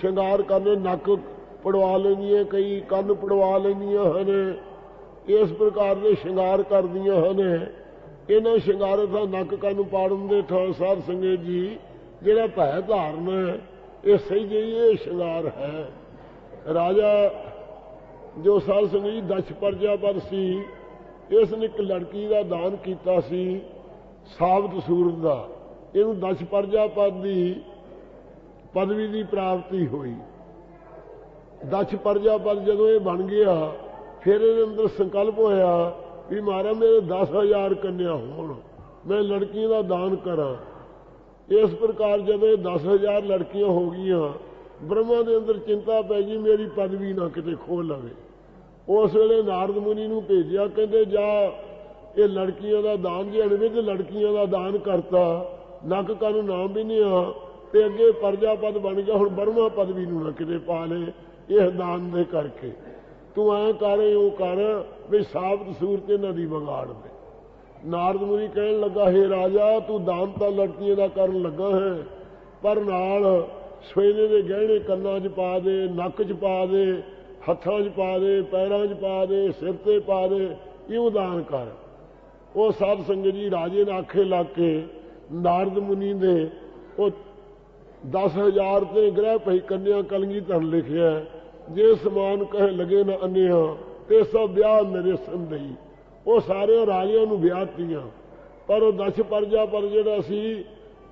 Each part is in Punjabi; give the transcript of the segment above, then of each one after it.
ਸ਼ਿੰਗਾਰ ਕਰਨੇ, ਨੱਕ ਪੜਵਾ ਲੈਂਦੀਆਂ, ਕਈ ਕੰਨ ਪੜਵਾ ਲੈਂਦੀਆਂ ਹਨ। ਇਸ ਪ੍ਰਕਾਰ ਦੇ ਸ਼ਿੰਗਾਰ ਕਰਦੀਆਂ ਹਨ। ਇਹਨਾਂ ਸ਼ਿੰਗਾਰ ਦਾ ਨੱਕ ਕੰਨ ਪਾੜਨ ਦੇ ਥਾਂ ਸਾਧ ਸੰਗਤ ਜੀ, ਜਿਹੜਾ ਭੈ ਧਾਰਨ ਹੈ, ਇਹ ਸਹੀ ਜਿਹੀ ਇਹ ਸ਼ਿੰਗਾਰ ਹੈ। ਰਾਜਾ ਜੋ ਸਾਧ ਸੰਗਤ ਜੀ ਦਸ਼ ਪ੍ਰਜਾਪਤ ਸੀ, ਇਸ ਨੇ ਇੱਕ ਲੜਕੀ ਦਾ ਦਾਨ ਕੀਤਾ ਸੀ, ਸਾਬਤ ਸੂਰਜ ਦਾ। ਇਹਨੂੰ ਦਸ਼ ਪ੍ਰਜਾਪਤ ਦੀ ਪਦਵੀ ਦੀ ਪ੍ਰਾਪਤੀ ਹੋਈ। ਦਸ਼ ਪਰਜਾ ਪਦ ਜਦੋਂ ਇਹ ਬਣ ਗਿਆ, ਫਿਰ ਇਹਦੇ ਅੰਦਰ ਸੰਕਲਪ ਹੋਇਆ ਵੀ ਮਾਰਾ ਮੇਰੇ 10000 ਕੰਨਿਆ ਹੋਣ, ਮੈਂ ਲੜਕੀਆਂ ਦਾ ਦਾਨ ਕਰਾਂ। ਇਸ ਪ੍ਰਕਾਰ ਜਦੋਂ ਇਹ 10000 ਲੜਕੀਆਂ ਹੋ ਗਈਆਂ, ਬ੍ਰਹਮਾ ਦੇ ਅੰਦਰ ਚਿੰਤਾ ਪੈ ਗਈ, ਮੇਰੀ ਪਦਵੀ ਨਾ ਕਿਤੇ ਖੋ ਲਵੇ। ਉਸ ਵੇਲੇ ਨਾਰਦ ਮੁਨੀ ਨੂੰ ਭੇਜਿਆ, ਕਹਿੰਦੇ, ਜਾ, ਇਹ ਲੜਕੀਆਂ ਦਾ ਦਾਨ, ਜੇ ਅਣਵਿਧ ਲੜਕੀਆਂ ਦਾ ਦਾਨ ਕਰਤਾ, ਨੱਕ ਕੰਨ ਨਾਮ ਵੀ ਨਹੀਂ ਆ ਤੇ ਅੱਗੇ ਪਰਜਾ ਪਦ ਬਣ ਗਿਆ, ਹੁਣ ਬਰਮਾ ਪਦਵੀ ਨੂੰ ਨਾ ਕਿਤੇ ਪਾ ਲੇ ਇਹ ਦਾਨ ਦੇ ਕਰਕੇ। ਤੂੰ ਐ ਕਰ ਉਹ ਕਰ, ਵੀ ਸਾਬਤ ਸੂਰਤ ਇਹਨਾਂ ਦੀ ਵਿਗਾੜ ਦੇ। ਨਾਰਦ ਮੁਨੀ ਕਹਿਣ ਲੱਗਾ, ਹੈ ਰਾਜਾ, ਤੂੰ ਦਾਨ ਤਾਂ ਲੜਕੀਆਂ ਦਾ ਕਰਨ ਲੱਗਾ ਹੈ, ਪਰ ਨਾਲ ਸਵੇਨੇ ਦੇ ਗਹਿਣੇ ਕੰਨਾਂ 'ਚ ਪਾ ਦੇ, ਨੱਕ 'ਚ ਪਾ ਦੇ, ਹੱਥਾਂ 'ਚ ਪਾ ਦੇ, ਪੈਰਾਂ 'ਚ ਪਾ ਦੇ, ਸਿਰ ਤੇ ਪਾ ਦੇ ਇਹ ਦਾਨ ਕਰ। ਉਹ ਸਾਧ ਸੰਗਤ ਜੀ ਰਾਜੇ ਨੇ ਆਖੇ ਲੱਗ ਕੇ ਨਾਰਦ ਮੁਨੀ ਦੇ ਉਹ 10000 ਤੇ ਗ੍ਰਹਿ ਭਈ ਕੰਨਿਆ ਕਲਗੀ ਧਨ ਲਿਖਿਆ ਜੇ ਸਮਾਨ ਕਹੇ ਲਗੇ ਨਾ ਅੰਨਿਆ ਤੇ ਸਭ ਵਿਆਹ ਮੇਰੇ ਸੰਦਈ ਉਹ ਸਾਰੇ ਰਾਜਿਆਂ ਨੂੰ ਵਿਆਹਤੀਆਂ। ਪਰ ਉਹ ਦਸ਼ ਪਰਜਾ ਪਰ ਜਿਹੜਾ ਸੀ,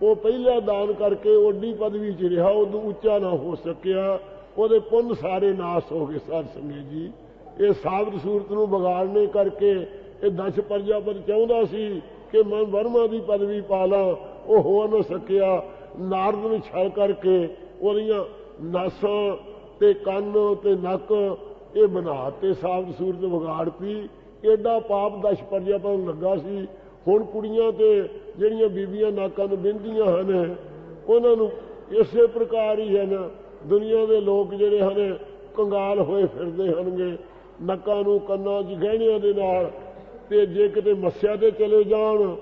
ਉਹ ਪਹਿਲਾ ਦਾਨ ਕਰਕੇ ਓਡੀ ਪਦਵੀ 'ਚ ਰਿਹਾ ਉਦੋਂ ਉੱਚਾ ਨਾ ਹੋ ਸਕਿਆ। ਉਹਦੇ ਪੁੰਨ ਸਾਰੇ ਨਾਸ ਹੋ ਗਏ ਸਾਧ ਸੰਗਤ ਜੀ। ਇਹ ਸਾਬਤ ਸੂਰਤ ਨੂੰ ਵਿਗਾੜਨੇ ਕਰਕੇ ਇਹ ਦਸ਼ ਪ੍ਰਜਾਪਤ ਚਾਹੁੰਦਾ ਸੀ ਕਿ ਮੈਂ ਵਰਮਾ ਦੀ ਪਦਵੀ ਪਾ ਲਾਂ, ਉਹ ਹੋ ਨਾ ਸਕਿਆ। ਨਾਰਦ ਨੂੰ ਛਲ ਕਰਕੇ ਉਹਦੀਆਂ ਨਾਸਾਂ ਤੇ ਕੰਨ ਤੇ ਨੱਕ ਇਹ ਬਣਾ ਤੇ ਸਾਬਤ ਸੂਰਤ ਵਿਗਾੜਤੀ ਐਡਾ ਪਾਪ ਦਸ਼ ਪ੍ਰਜਾਪਤ ਨੂੰ ਲੱਗਾ ਸੀ। ਹੁਣ ਕੁੜੀਆਂ ਤੇ ਜਿਹੜੀਆਂ ਬੀਬੀਆਂ ਨਾਕਾਂ ਨੂੰ ਬਿੰਦੀਆਂ ਹਨ, ਉਹਨਾਂ ਨੂੰ ਇਸੇ ਪ੍ਰਕਾਰ ਹੀ ਹਨ। ਦੁਨੀਆ ਦੇ ਲੋਕ ਜਿਹੜੇ ਹਨ, ਕੰਗਾਲ ਹੋਏ ਫਿਰਦੇ ਹਨਗੇ ਨੱਕਾਂ ਨੂੰ ਕੰਨਾਂ 'ਚ ਗਹਿਣਿਆਂ ਦੇ ਨਾਲ ਤੇ ਜੇ ਕਿਤੇ ਮੱਸਿਆ ਤੇ ਚਲੇ ਜਾਣ,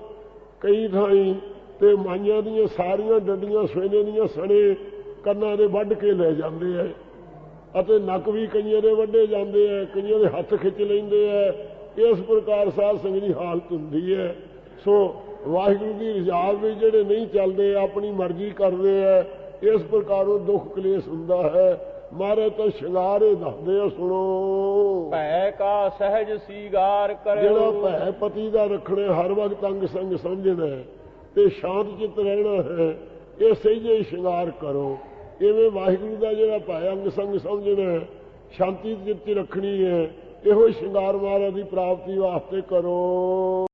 ਕਈ ਥਾਈਂ ਤੇ ਮਾਈਆਂ ਦੀਆਂ ਸਾਰੀਆਂ ਡੰਡੀਆਂ ਸਵੇਨੇ ਦੀਆਂ ਸਣੇ ਕੰਨਾਂ ਦੇ ਵੱਢ ਕੇ ਲੈ ਜਾਂਦੇ ਐ। ਅਤੇ ਨੱਕ ਵੀ ਕਈਆਂ ਦੇ ਵੱਢੇ ਜਾਂਦੇ ਐ ਕਈਆਂ ਦੇ ਹੱਥ ਖਿੱਚ ਲੈਂਦੇ ਐ। ਇਸ ਪ੍ਰਕਾਰ ਸਾਧ ਸੰਗਤ ਦੀ ਹਾਲਤ ਹੁੰਦੀ ਐ। ਸੋ ਵਾਹਿਗੁਰੂ ਦੀ ਰਜਾ ਵੀ ਜਿਹੜੇ ਨਹੀਂ ਚੱਲਦੇ ਆਪਣੀ ਮਰਜ਼ੀ ਕਰਦੇ ਐ। ਇਸ ਪ੍ਰਕਾਰ ਉਹ ਦੁੱਖ ਕਲੇਸ਼ ਹੁੰਦਾ ਹੈ। ਮਾਰੇ ਤਾਂ ਸ਼ਿੰਗਾਰੇ ਦੱਸਦੇ ਆ ਸੁਣੋ। ਭੈ ਕਾ ਸਹਿਜ ਸੀਗਾਰ ਜਿਹੜਾ ਕਰਿਓ। ਭੈ ਪਤੀ ਦਾ ਰੱਖਣਾ ਹਰ ਵਕਤ ਅੰਗ ਸੰਗ ਸਮਝਣਾ ਤੇ ਸ਼ਾਂਤ ਚਿੱਤ ਰਹਿਣਾ ਹੈ, ਇਹ ਸਹੀ ਜਿਹੀ ਸ਼ਿੰਗਾਰ ਕਰੋ। ਇਵੇਂ ਵਾਹਿਗੁਰੂ ਦਾ ਜਿਹੜਾ ਭੈ ਅੰਗ ਸੰਗ ਸਮਝਣਾ ਸ਼ਾਂਤੀ ਚਿੱਤ 'ਚ ਰੱਖਣੀ ਹੈ, ਇਹੋ ਹੀ ਸ਼ਿੰਗਾਰ ਮਹਾਰਾਜ ਦੀ ਪ੍ਰਾਪਤੀ ਵਾਸਤੇ ਕਰੋ।